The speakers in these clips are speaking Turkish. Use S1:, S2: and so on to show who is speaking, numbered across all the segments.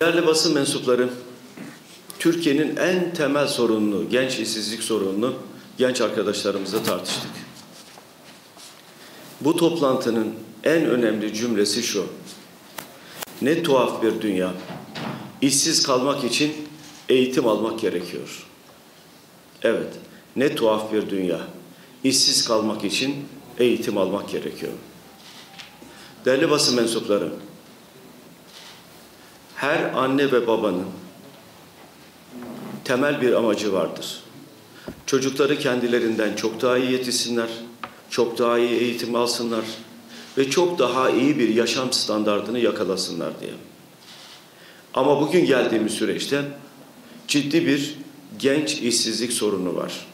S1: Değerli basın mensupları, Türkiye'nin en temel sorununu, genç işsizlik sorununu genç arkadaşlarımızla tartıştık. Bu toplantının en önemli cümlesi şu. Ne tuhaf bir dünya. İşsiz kalmak için eğitim almak gerekiyor. Evet, ne tuhaf bir dünya. İşsiz kalmak için eğitim almak gerekiyor. Değerli basın mensupları, her anne ve babanın temel bir amacı vardır. Çocukları kendilerinden çok daha iyi yetişsinler, çok daha iyi eğitim alsınlar ve çok daha iyi bir yaşam standartını yakalasınlar diye. Ama bugün geldiğimiz süreçte ciddi bir genç işsizlik sorunu var.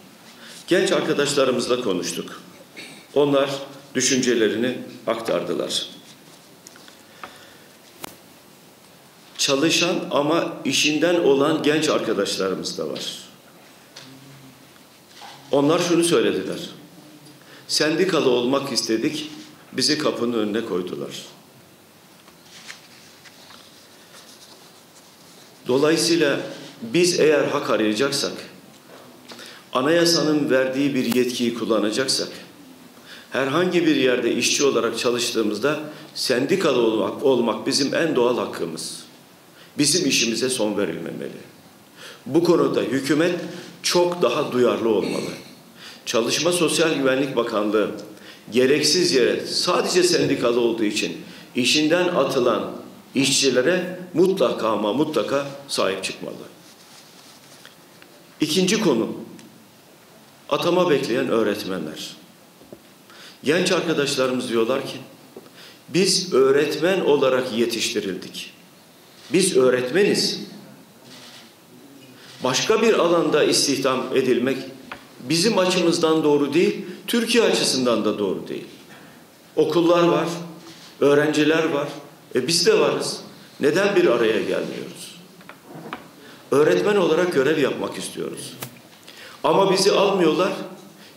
S1: Genç arkadaşlarımızla konuştuk. Onlar düşüncelerini aktardılar. Çalışan ama işinden olan genç arkadaşlarımız da var. Onlar şunu söylediler. Sendikalı olmak istedik, bizi kapının önüne koydular. Dolayısıyla biz eğer hak arayacaksak, anayasanın verdiği bir yetkiyi kullanacaksak, herhangi bir yerde işçi olarak çalıştığımızda sendikalı olmak, olmak bizim en doğal hakkımız. Bizim işimize son verilmemeli. Bu konuda hükümet çok daha duyarlı olmalı. Çalışma Sosyal Güvenlik Bakanlığı gereksiz yere sadece sendikalı olduğu için işinden atılan işçilere mutlaka ama mutlaka sahip çıkmalı. İkinci konu atama bekleyen öğretmenler. Genç arkadaşlarımız diyorlar ki biz öğretmen olarak yetiştirildik. Biz öğretmeniz. Başka bir alanda istihdam edilmek bizim açımızdan doğru değil, Türkiye açısından da doğru değil. Okullar var, öğrenciler var, e biz de varız. Neden bir araya gelmiyoruz? Öğretmen olarak görev yapmak istiyoruz. Ama bizi almıyorlar.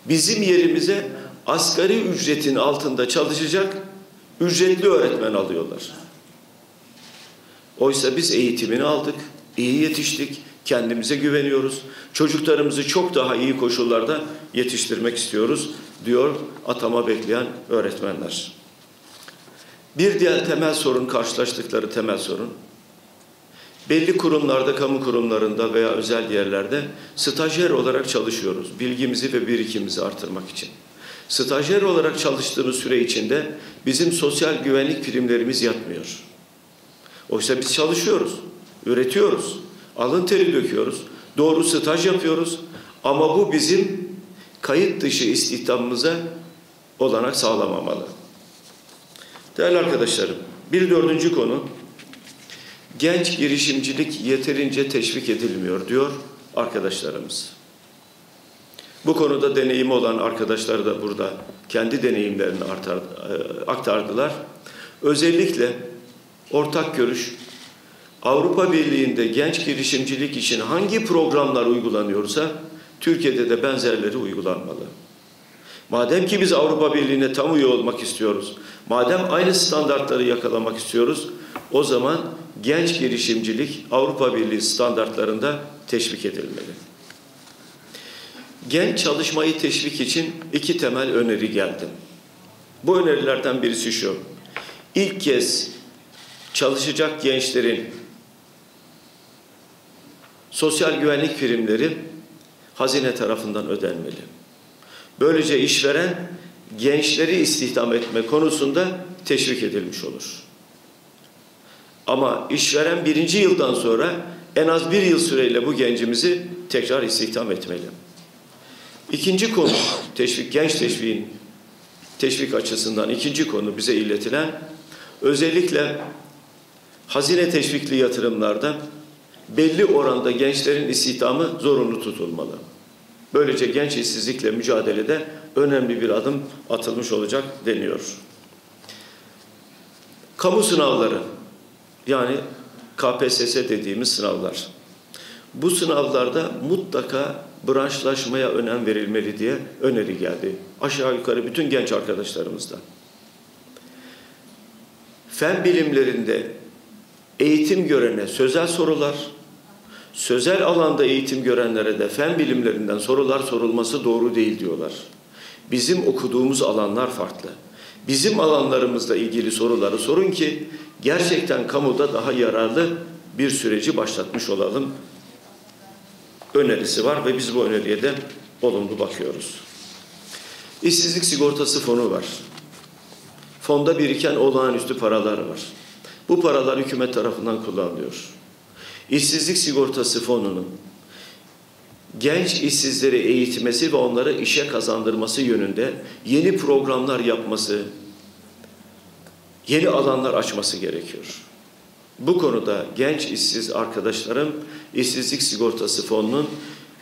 S1: Bizim yerimize asgari ücretin altında çalışacak ücretli öğretmen alıyorlar. Oysa biz eğitimini aldık, iyi yetiştik, kendimize güveniyoruz. Çocuklarımızı çok daha iyi koşullarda yetiştirmek istiyoruz diyor atama bekleyen öğretmenler. Bir diğer temel sorun, karşılaştıkları temel sorun, belli kurumlarda, kamu kurumlarında veya özel yerlerde stajyer olarak çalışıyoruz. Bilgimizi ve birikimimizi artırmak için. Stajyer olarak çalıştığımız süre içinde bizim sosyal güvenlik primlerimiz yatmıyor. Oysa biz çalışıyoruz, üretiyoruz, alın teri döküyoruz, doğru staj yapıyoruz. Ama bu bizim kayıt dışı istihdamımıza olanak sağlamamalı. Değerli arkadaşlarım, bir dördüncü konu, genç girişimcilik yeterince teşvik edilmiyor diyor arkadaşlarımız. Bu konuda deneyimi olan arkadaşlar da burada kendi deneyimlerini artar, aktardılar. Özellikle ortak görüş Avrupa Birliği'nde genç girişimcilik için hangi programlar uygulanıyorsa Türkiye'de de benzerleri uygulanmalı. Madem ki biz Avrupa Birliği'ne tam üye olmak istiyoruz, madem aynı standartları yakalamak istiyoruz, o zaman genç girişimcilik Avrupa Birliği standartlarında teşvik edilmeli. Genç çalışmayı teşvik için iki temel öneri geldi. Bu önerilerden birisi şu. İlk kez çalışacak gençlerin sosyal güvenlik primleri hazine tarafından ödenmeli. Böylece işveren gençleri istihdam etme konusunda teşvik edilmiş olur. Ama işveren birinci yıldan sonra en az bir yıl süreyle bu gencimizi tekrar istihdam etmeli. İkinci konu, teşvik, genç teşviğin teşvik açısından ikinci konu bize iletilen özellikle hazine teşvikli yatırımlarda belli oranda gençlerin istihdamı zorunlu tutulmalı. Böylece genç işsizlikle mücadelede önemli bir adım atılmış olacak deniyor. Kamu sınavları yani KPSS dediğimiz sınavlar. Bu sınavlarda mutlaka branşlaşmaya önem verilmeli diye öneri geldi. Aşağı yukarı bütün genç arkadaşlarımızdan. Fen bilimlerinde eğitim görene sözel sorular, sözel alanda eğitim görenlere de fen bilimlerinden sorular sorulması doğru değil diyorlar. Bizim okuduğumuz alanlar farklı. Bizim alanlarımızla ilgili soruları sorun ki gerçekten kamuda daha yararlı bir süreci başlatmış olalım önerisi var ve biz bu öneriye de olumlu bakıyoruz. İşsizlik sigortası fonu var. Fonda biriken olağanüstü paralar var. Bu paralar hükümet tarafından kullanılıyor. İşsizlik sigortası fonunun genç işsizleri eğitmesi ve onları işe kazandırması yönünde yeni programlar yapması, yeni alanlar açması gerekiyor. Bu konuda genç işsiz arkadaşlarım işsizlik sigortası fonunun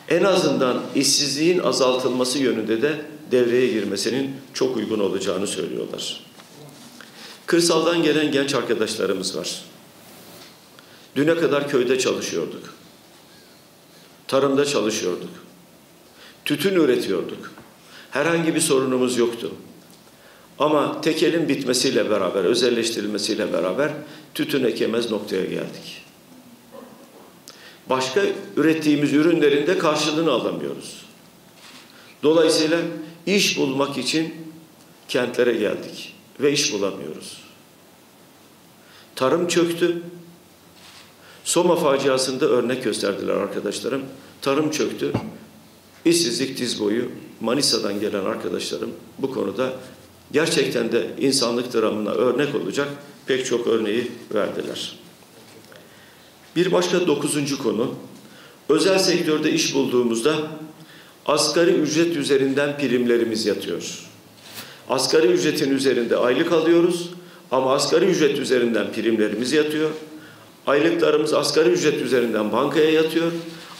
S1: en azından işsizliğin azaltılması yönünde de devreye girmesinin çok uygun olacağını söylüyorlar. Kırsaldan gelen genç arkadaşlarımız var. Düne kadar köyde çalışıyorduk. Tarımda çalışıyorduk. Tütün üretiyorduk. Herhangi bir sorunumuz yoktu. Ama tekelin bitmesiyle beraber, özelleştirilmesiyle beraber tütün ekemez noktaya geldik. Başka ürettiğimiz ürünlerin de karşılığını alamıyoruz. Dolayısıyla iş bulmak için kentlere geldik ve iş bulamıyoruz. Tarım çöktü. Soma faciasında örnek gösterdiler arkadaşlarım. Tarım çöktü. İşsizlik diz boyu Manisa'dan gelen arkadaşlarım bu konuda gerçekten de insanlık dramına örnek olacak pek çok örneği verdiler. Bir başka dokuzuncu konu, özel sektörde iş bulduğumuzda asgari ücret üzerinden primlerimiz yatıyor. Asgari ücretin üzerinde aylık alıyoruz ama asgari ücret üzerinden primlerimiz yatıyor. Aylıklarımız asgari ücret üzerinden bankaya yatıyor.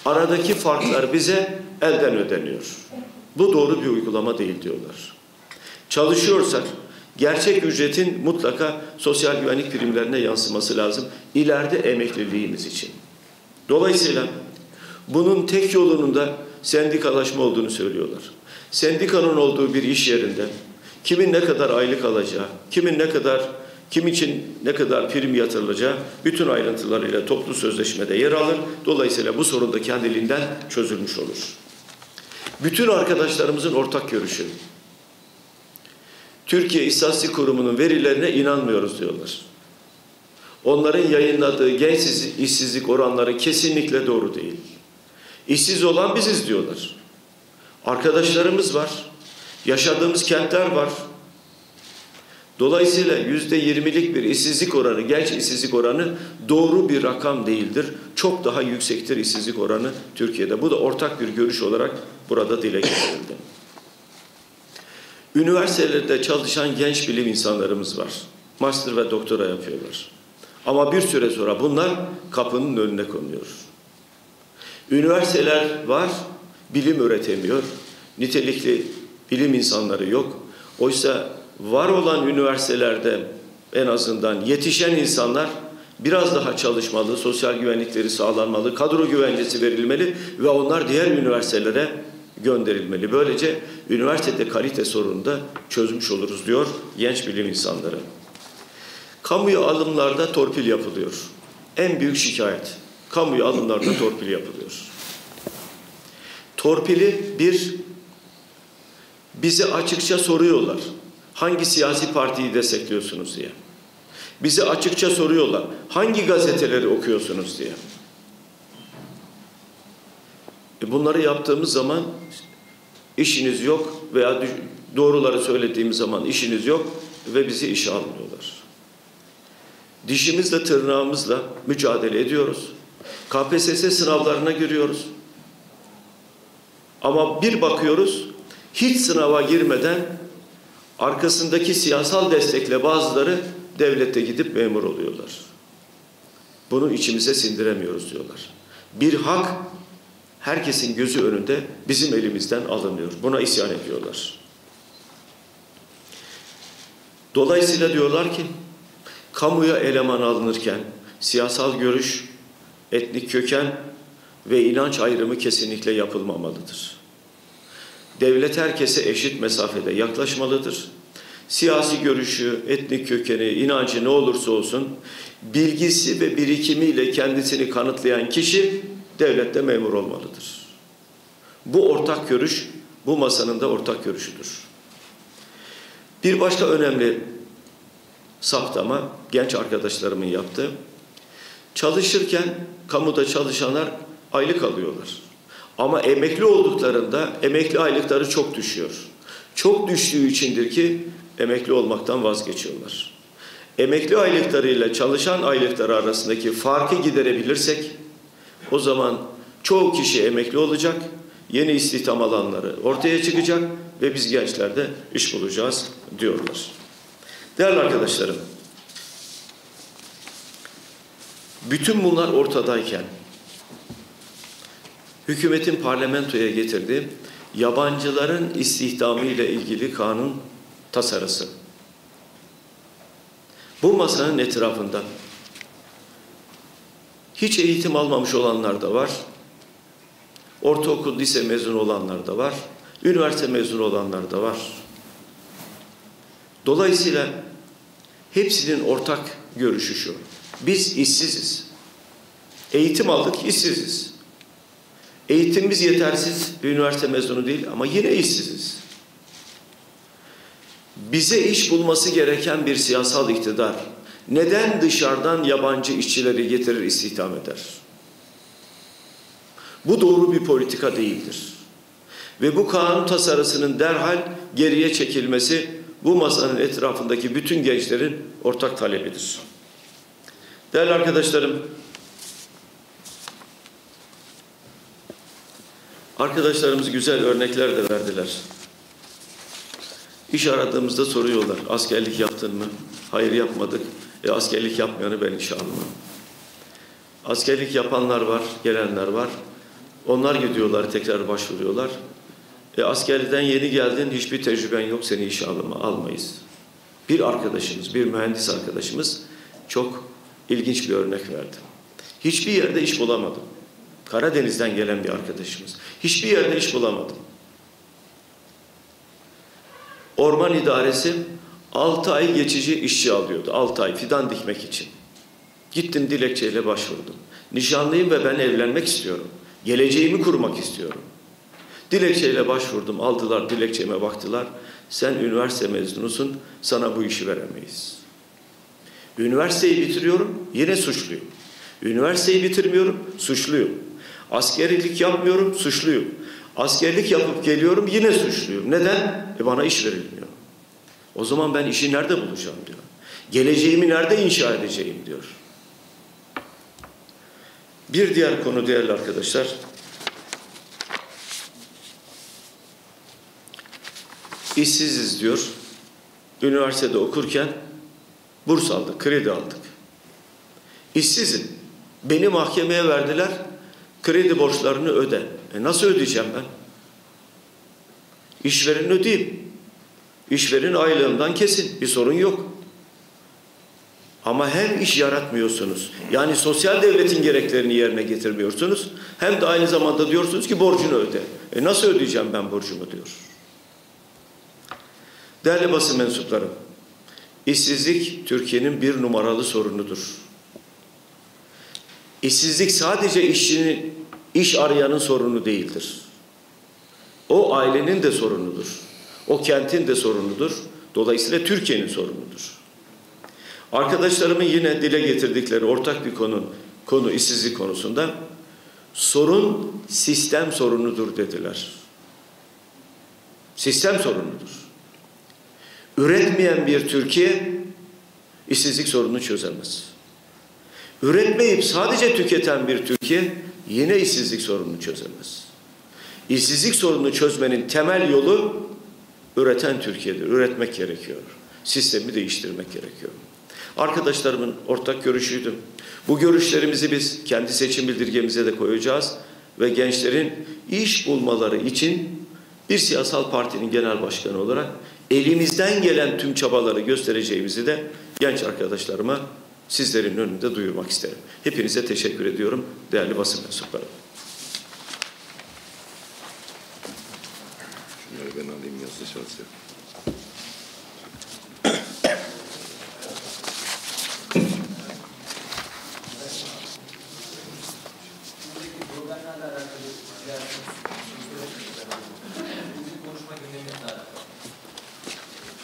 S1: Aradaki farklar bize elden ödeniyor. Bu doğru bir uygulama değil diyorlar. Çalışıyorsak gerçek ücretin mutlaka sosyal güvenlik primlerine yansıması lazım. İleride emekliliğimiz için. Dolayısıyla bunun tek yolunun da sendikalaşma olduğunu söylüyorlar. Sendikanın olduğu bir iş yerinde kimin ne kadar aylık alacağı, kimin ne kadar kim için ne kadar prim yatırılacağı bütün ayrıntılarıyla toplu sözleşmede yer alır. Dolayısıyla bu sorun da kendiliğinden çözülmüş olur. Bütün arkadaşlarımızın ortak görüşü. Türkiye İstatistik Kurumu'nun verilerine inanmıyoruz diyorlar. Onların yayınladığı genç işsizlik oranları kesinlikle doğru değil. İşsiz olan biziz diyorlar. Arkadaşlarımız var. Yaşadığımız kentler var. Dolayısıyla yüzde yirmilik bir işsizlik oranı, genç işsizlik oranı doğru bir rakam değildir. Çok daha yüksektir işsizlik oranı Türkiye'de. Bu da ortak bir görüş olarak burada dile getirildi. Üniversitelerde çalışan genç bilim insanlarımız var. Master ve doktora yapıyorlar. Ama bir süre sonra bunlar kapının önüne konuyor. Üniversiteler var, bilim üretemiyor. Nitelikli bilim insanları yok. Oysa var olan üniversitelerde en azından yetişen insanlar biraz daha çalışmalı, sosyal güvenlikleri sağlanmalı, kadro güvencesi verilmeli ve onlar diğer üniversitelere gönderilmeli. Böylece üniversitede kalite sorununu da çözmüş oluruz diyor genç bilim insanları. Kamuya alımlarda torpil yapılıyor. En büyük şikayet. Kamuya alımlarda torpil yapılıyor. Torpili bir bizi açıkça soruyorlar. Hangi siyasi partiyi destekliyorsunuz diye. Bizi açıkça soruyorlar. Hangi gazeteleri okuyorsunuz diye. E bunları yaptığımız zaman işiniz yok veya doğruları söylediğimiz zaman işiniz yok ve bizi işe almıyorlar. Dişimizle tırnağımızla mücadele ediyoruz. KPSS sınavlarına giriyoruz. Ama bir bakıyoruz hiç sınava girmeden arkasındaki siyasal destekle bazıları devlette gidip memur oluyorlar. Bunu içimize sindiremiyoruz diyorlar. Bir hak herkesin gözü önünde bizim elimizden alınıyor. Buna isyan ediyorlar. Dolayısıyla diyorlar ki kamuya eleman alınırken siyasal görüş, etnik köken ve inanç ayrımı kesinlikle yapılmamalıdır. Devlet herkese eşit mesafede yaklaşmalıdır. Siyasi görüşü, etnik kökeni, inancı ne olursa olsun bilgisi ve birikimiyle kendisini kanıtlayan kişi devlette memur olmalıdır. Bu ortak görüş, bu masanın da ortak görüşüdür. Bir başka önemli saptama genç arkadaşlarımın yaptığı, çalışırken kamuda çalışanlar aylık alıyorlar. Ama emekli olduklarında emekli aylıkları çok düşüyor. Çok düştüğü içindir ki emekli olmaktan vazgeçiyorlar. Emekli aylıklarıyla çalışan aylıkları arasındaki farkı giderebilirsek o zaman çoğu kişi emekli olacak, yeni istihdam alanları ortaya çıkacak ve biz gençlerde iş bulacağız diyorlar. Değerli arkadaşlarım, bütün bunlar ortadayken hükümetin parlamentoya getirdiği yabancıların istihdamı ile ilgili kanun tasarısı. Bu masanın etrafında hiç eğitim almamış olanlar da var. Ortaokul, lise mezunu olanlar da var. Üniversite mezunu olanlar da var. Dolayısıyla hepsinin ortak görüşü şu. Biz işsiziz. Eğitim aldık, işsiziz. Eğitimimiz yetersiz, bir üniversite mezunu değil ama yine işsiziz. Bize iş bulması gereken bir siyasal iktidar neden dışarıdan yabancı işçileri getirir istihdam eder? Bu doğru bir politika değildir. Ve bu kanun tasarısının derhal geriye çekilmesi bu masanın etrafındaki bütün gençlerin ortak talebidir. Değerli arkadaşlarım, arkadaşlarımız güzel örnekler de verdiler. İş aradığımızda soruyorlar, askerlik yaptın mı? Hayır yapmadık. E, askerlik yapmayanı ben işe almam. Askerlik yapanlar var, gelenler var. Onlar gidiyorlar, tekrar başvuruyorlar. E, askerlikten yeni geldin, hiçbir tecrüben yok, seni işe alma, almayız. Bir arkadaşımız, bir mühendis arkadaşımız çok ilginç bir örnek verdi. Hiçbir yerde iş bulamadım. Karadeniz'den gelen bir arkadaşımız. Hiçbir yerde iş bulamadım. Orman İdaresi 6 ay geçici işçi alıyordu. 6 ay fidan dikmek için. Gittim dilekçeyle başvurdum. Nişanlıyım ve ben evlenmek istiyorum. Geleceğimi kurmak istiyorum. Dilekçeyle başvurdum. Aldılar dilekçeme baktılar. Sen üniversite mezunusun. Sana bu işi veremeyiz. Üniversiteyi bitiriyorum. Yine suçluyum. Üniversiteyi bitirmiyorum. Suçluyum. Askerilik yapmıyorum. Suçluyum. Askerlik yapıp geliyorum. Yine suçluyum. Neden? E bana iş verilmiyor. O zaman ben işi nerede bulacağım diyor. Geleceğimi nerede inşa edeceğim diyor. Bir diğer konu değerli arkadaşlar. İşsiziz diyor. Üniversitede okurken burs aldık, kredi aldık. İşsizim. Beni mahkemeye verdiler. Kredi borçlarını öde. E nasıl ödeyeceğim ben? İşveren ödeyeyim. İşverin aylığından kesin. Bir sorun yok. Ama hem iş yaratmıyorsunuz. Yani sosyal devletin gereklerini yerine getirmiyorsunuz. Hem de aynı zamanda diyorsunuz ki borcunu öde. E nasıl ödeyeceğim ben borcumu diyor. Değerli basın mensupları, işsizlik Türkiye'nin bir numaralı sorunudur. İşsizlik sadece işçinin, iş arayanın sorunu değildir. O ailenin de sorunudur. O kentin de sorunudur. Dolayısıyla Türkiye'nin sorunudur. Arkadaşlarımın yine dile getirdikleri ortak bir konu, konu işsizlik konusunda sorun sistem sorunudur dediler. Sistem sorunudur. Üretmeyen bir Türkiye işsizlik sorununu çözemez. Üretmeyip sadece tüketen bir Türkiye yine işsizlik sorununu çözemez. İşsizlik sorununu çözmenin temel yolu üreten Türkiye'dir. Üretmek gerekiyor. Sistemi değiştirmek gerekiyor. Arkadaşlarımın ortak görüşüydü. Bu görüşlerimizi biz kendi seçim bildirgemize de koyacağız ve gençlerin iş bulmaları için bir siyasal partinin genel başkanı olarak elimizden gelen tüm çabaları göstereceğimizi de genç arkadaşlarıma sizlerin önünde duyurmak isterim. Hepinize teşekkür ediyorum değerli basın mensupları.
S2: Şunları ben alayım yazılı çalışıyor.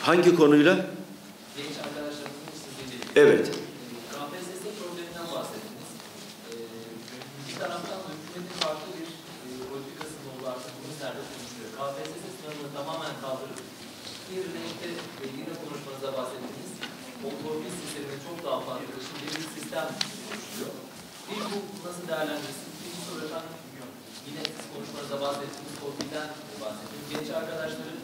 S1: Hangi konuyla?
S3: Yine siz konuşmanızda bahsettiğiniz torpilden bahsettiniz. Genç arkadaşların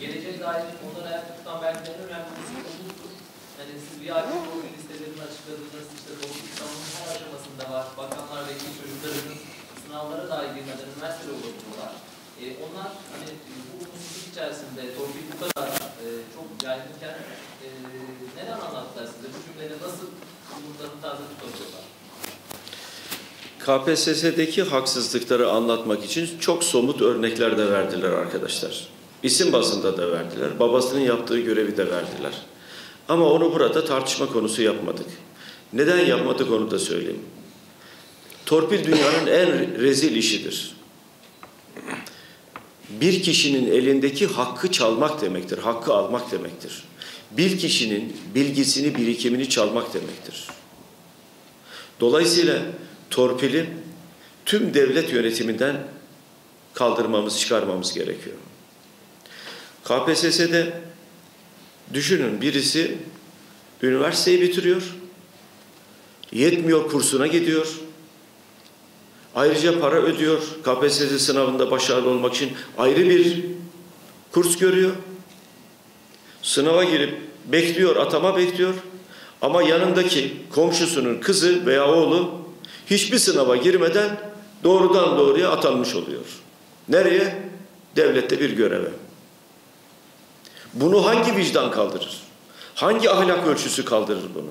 S3: geleceğe dair onları ayakta tutan belki en önemli kısmı umuttur. Yani siz bir aylık torpil listelerini açıkladınız. İşte torpil sınavının her aşamasında var. Bakanlar ve genç çocuklarımız sınavlara dahi girmeden üniversitede olabiliyorlar. E, onlar hani bu umutsuzluk içerisinde torpil bu kadar e, çok yaygınken e, neden anlattılar size? Bu cümleleri nasıl umutlarını taze tutabiliyorlar?
S1: KPSS'deki haksızlıkları anlatmak için çok somut örnekler de verdiler arkadaşlar. İsim bazında da verdiler. Babasının yaptığı görevi de verdiler. Ama onu burada tartışma konusu yapmadık. Neden yapmadık onu da söyleyeyim. Torpil dünyanın en rezil işidir. Bir kişinin elindeki hakkı çalmak demektir. Hakkı almak demektir. Bir kişinin bilgisini, birikimini çalmak demektir. Dolayısıyla torpili tüm devlet yönetiminden kaldırmamız, çıkarmamız gerekiyor. KPSS'de düşünün birisi üniversiteyi bitiriyor, yetmiyor kursuna gidiyor, ayrıca para ödüyor, KPSS sınavında başarılı olmak için ayrı bir kurs görüyor, sınava girip bekliyor, atama bekliyor ama yanındaki komşusunun kızı veya oğlu hiçbir sınava girmeden doğrudan doğruya atanmış oluyor. Nereye? Devlette bir göreve. Bunu hangi vicdan kaldırır? Hangi ahlak ölçüsü kaldırır bunu?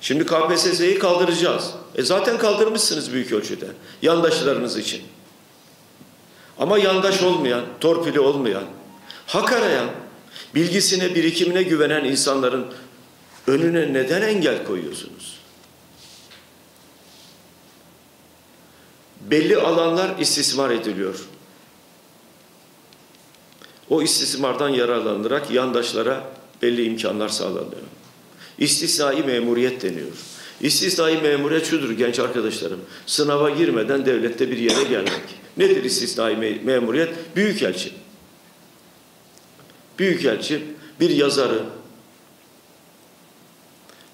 S1: Şimdi KPSS'yi kaldıracağız. E zaten kaldırmışsınız büyük ölçüde. Yandaşlarınız için. Ama yandaş olmayan, torpili olmayan, hak arayan, bilgisine, birikimine güvenen insanların önüne neden engel koyuyorsunuz? Belli alanlar istismar ediliyor. O istismardan yararlanarak yandaşlara belli imkanlar sağlanıyor. İstisnai memuriyet deniyor. İstisnai memuriyet şudur genç arkadaşlarım. Sınava girmeden devlette bir yere gelmek. Nedir istisnai me- memuriyet? Büyükelçi. Büyükelçi bir yazarı,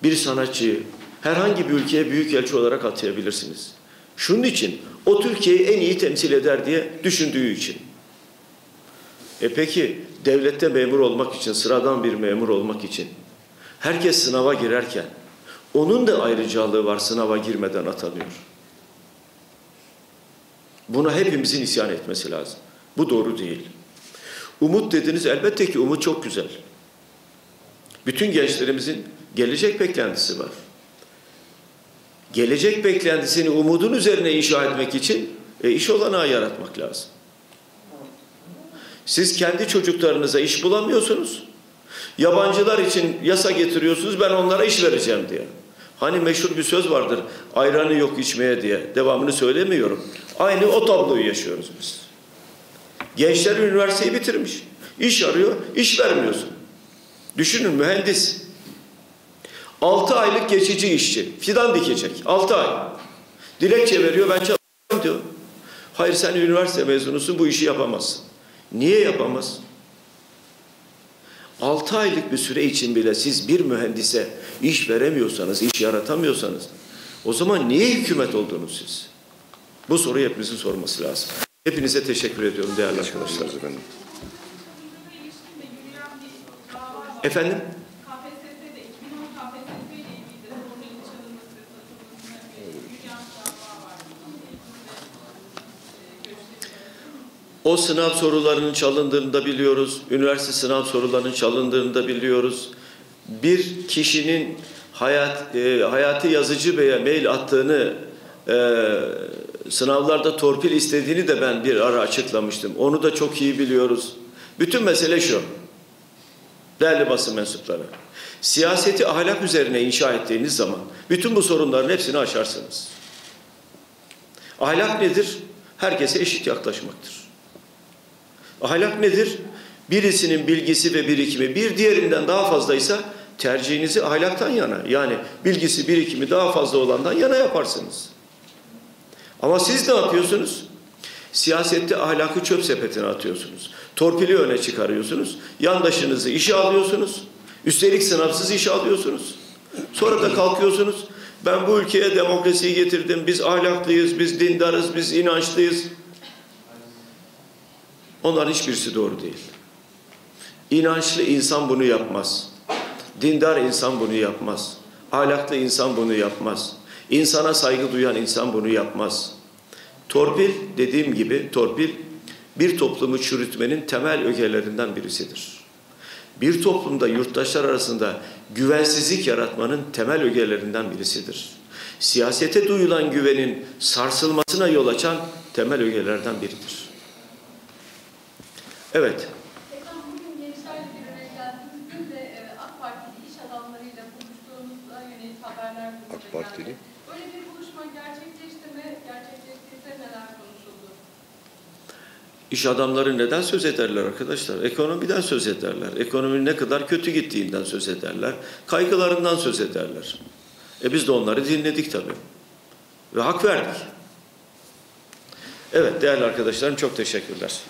S1: bir sanatçıyı herhangi bir ülkeye büyükelçi olarak atayabilirsiniz. Şunun için o Türkiye'yi en iyi temsil eder diye düşündüğü için. E peki devlette memur olmak için, sıradan bir memur olmak için herkes sınava girerken onun da ayrıcalığı var sınava girmeden atanıyor. Buna hepimizin isyan etmesi lazım. Bu doğru değil. Umut dediniz elbette ki umut çok güzel. Bütün gençlerimizin gelecek beklentisi var. Gelecek beklentisini umudun üzerine inşa etmek için e, iş olanağı yaratmak lazım. Siz kendi çocuklarınıza iş bulamıyorsunuz. Yabancılar için yasa getiriyorsunuz ben onlara iş vereceğim diye. Hani meşhur bir söz vardır ayranı yok içmeye diye. Devamını söylemiyorum. Aynı o tabloyu yaşıyoruz biz. Gençler üniversiteyi bitirmiş. İş arıyor, iş vermiyorsun. Düşünün mühendis. 6 aylık geçici işçi. Fidan dikecek. 6 ay. Dilekçe veriyor ben çalışıyorum diyor. Hayır sen üniversite mezunusun bu işi yapamazsın. Niye yapamaz? 6 aylık bir süre için bile siz bir mühendise iş veremiyorsanız, iş yaratamıyorsanız o zaman niye hükümet oldunuz siz? Bu soruyu hepimizin sorması lazım. Hepinize teşekkür ediyorum değerli arkadaşlar.
S2: Efendim.
S1: Efendim?
S4: KPSS'de 2010 KPSS ile ilgili de sorunun çalınması ve satılmasına yürüyen bir dava var.
S1: O sınav sorularının çalındığını da biliyoruz. Üniversite sınav sorularının çalındığını da biliyoruz. Bir kişinin hayat, e, Hayati Yazıcı Bey'e mail attığını, e, sınavlarda torpil istediğini de ben bir ara açıklamıştım. Onu da çok iyi biliyoruz. Bütün mesele şu. Değerli basın mensupları. Siyaseti ahlak üzerine inşa ettiğiniz zaman bütün bu sorunların hepsini aşarsınız. Ahlak nedir? Herkese eşit yaklaşmaktır. Ahlak nedir? Birisinin bilgisi ve birikimi bir diğerinden daha fazlaysa tercihinizi ahlaktan yana yani bilgisi birikimi daha fazla olandan yana yaparsınız. Ama siz ne yapıyorsunuz? Siyasette ahlakı çöp sepetine atıyorsunuz. Torpili öne çıkarıyorsunuz. Yandaşınızı işe alıyorsunuz. Üstelik sınavsız işe alıyorsunuz. Sonra da kalkıyorsunuz. Ben bu ülkeye demokrasiyi getirdim. Biz ahlaklıyız, biz dindarız, biz inançlıyız. Onların hiçbirisi doğru değil. İnançlı insan bunu yapmaz. Dindar insan bunu yapmaz. Ahlaklı insan bunu yapmaz. İnsana saygı duyan insan bunu yapmaz. Torpil dediğim gibi torpil bir toplumu çürütmenin temel ögelerinden birisidir. Bir toplumda yurttaşlar arasında güvensizlik yaratmanın temel ögelerinden birisidir. Siyasete duyulan güvenin sarsılmasına yol açan temel ögelerden biridir. Evet,
S5: bugün gençlerle bir araya geldiğimiz gün de e, AK Partili iş adamlarıyla buluştuğunuzda yönelik haberler
S2: AK Partili?
S5: geldi. Böyle bir buluşma gerçekleşti mi? Gerçekleştiyse neler konuşuldu?
S1: İş adamları neden söz ederler arkadaşlar? Ekonomiden söz ederler. Ekonominin ne kadar kötü gittiğinden söz ederler. Kaygılarından söz ederler. E biz de onları dinledik tabii. Ve hak verdik. Evet değerli arkadaşlarım çok teşekkürler.